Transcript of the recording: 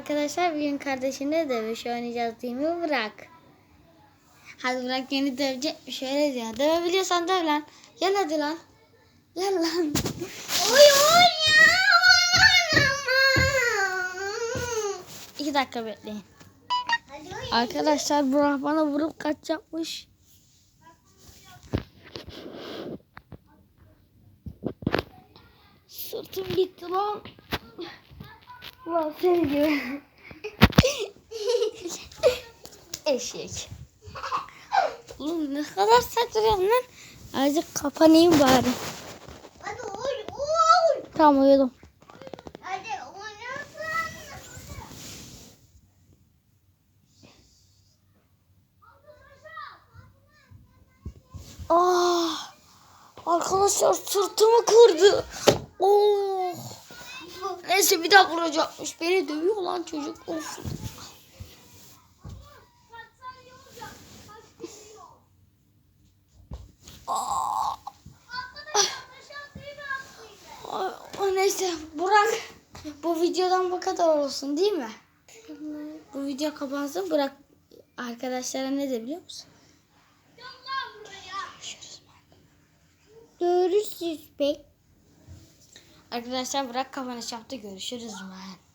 Arkadaşlar bugün kardeşine dövüş oynayacağız değil mi Burak? Hadi Burak beni dövecek şöyle diyor. Dövebiliyorsan döv lan. Gel hadi lan. Gel lan. Oy oy ya. İki dakika bekleyin. Arkadaşlar Burak bana vurup kaçacakmış. Sırtım gitti lan. Ulan seni gibi. Eşek. Oğlum ne kadar saçmalıyorsun lan. Azıcık kapanayım bari. Hadi oy oy. Tamam uyudum. Hadi oynasın. Ah! Arkadaşlar sırtımı kırdı. Oh! Neyse bir daha vuracakmış. Beni dövüyor lan çocuk. Of. Neyse Burak bu videodan bu kadar olsun değil mi? Bu video kapansın Burak arkadaşlara ne de biliyor musun? Görüşürüz. Görüşürüz. Arkadaşlar Burak kapanış yaptı. Görüşürüz ben.